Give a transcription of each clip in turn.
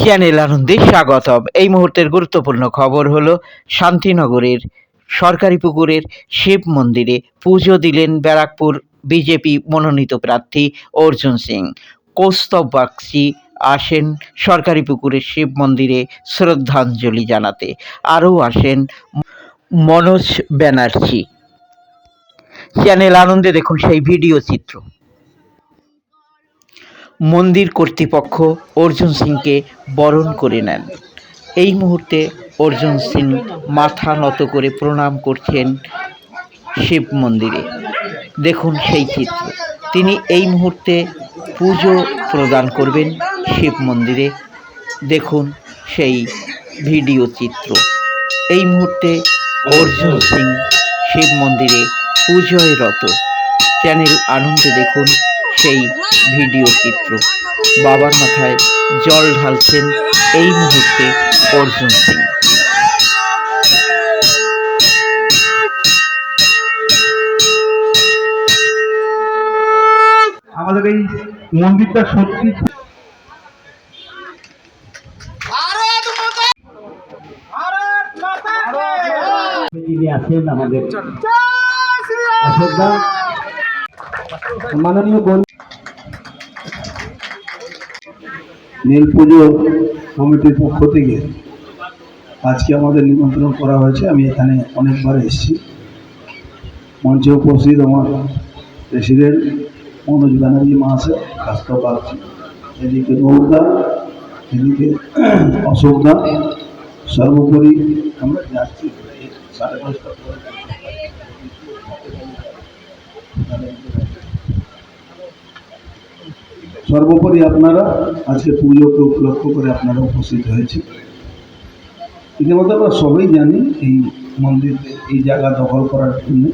Channel আনন্দে স্বাগতম। এই মুহূর্তের গুরুত্বপূর্ণ খবর হলো, শান্তিনগরের সরকারি পুকুরের শিব মন্দিরে পুজো দিলেন ব্যারাকপুর বিজেপি মনোনীত প্রার্থী অর্জুন সিং। কৌস্তব বাগচি আসেন সরকারি পুকুরের শিব মন্দিরে শ্রদ্ধাঞ্জলি জানাতে। আরও আসেন মনোজ ব্যানার্জি। চ্যানেল আনন্দে দেখুন সেই ভিডিও চিত্র। মন্দির কর্তৃপক্ষ অর্জুন সিংকে বরণ করে নেন। এই মুহূর্তে অর্জুন সিং মাথা নত করে প্রণাম করছেন শিব মন্দিরে। দেখুন সেই চিত্র। তিনি এই মুহূর্তে পুজো প্রদান করবেন শিব মন্দিরে। দেখুন সেই ভিডিও চিত্র। এই মুহূর্তে অর্জুন সিং শিব মন্দিরে পুজোয় রত। চ্যানেল আনন্দে দেখুন। সেই ভিডিও চিত্র। বাবার মাথায় জল ঢালছেন এই মুহূর্তে অর্জুন সিং। আমাদের এই মন্দিরটা সত্যি যিনি আছেন আমাদের মাননীয় নীল পুজো কমিটির পক্ষ থেকে আজকে আমাদের নিমন্ত্রণ করা হয়েছে। আমি এখানে অনেকবার এসেছি। মঞ্চে উপস্থিত আমার প্রেসিডেন্ট মনোজ ব্যানার্জি মহাশয় কাস্তা পাচ্ছি এদিকে নৌদা এদিকে অশোকদা সর্বোপরি আমরা যাচ্ছি। সাড়ে পাঁচটা। সর্বোপরি আপনারা আজকে পুজোকে উপলক্ষ করে আপনারা উপস্থিত হয়েছে। ইতিমধ্যে আমরা সবাই জানি এই মন্দির, এই জায়গা দখল করার জন্য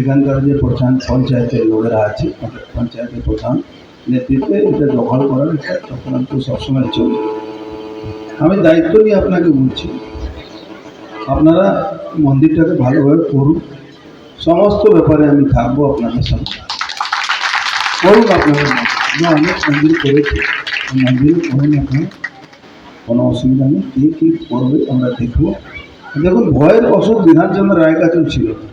এখানকার যে প্রধান পঞ্চায়েতের লোকেরা আছে, পঞ্চায়েতের প্রধান নেতৃত্বে এটা দখল করার একটা চক্রান্ত সবসময় চলবে আমি দায়িত্ব নিয়ে আপনাকে বলছি, আপনারা মন্দিরটাকে ভালোভাবে করুন। সমস্ত ব্যাপারে আমি থাকব আপনাদের সঙ্গে করুন আপনাদের মতো। আমরা অনেক মন্দির করেছি ওই মন্দিরে করুন এখন কোনো অসুবিধা নেই কে কী করবে আমরা দেখবো দেখুন ভয়ের অসুখ বিধানচন্দ্র রায়ের কাছেও ছিল না।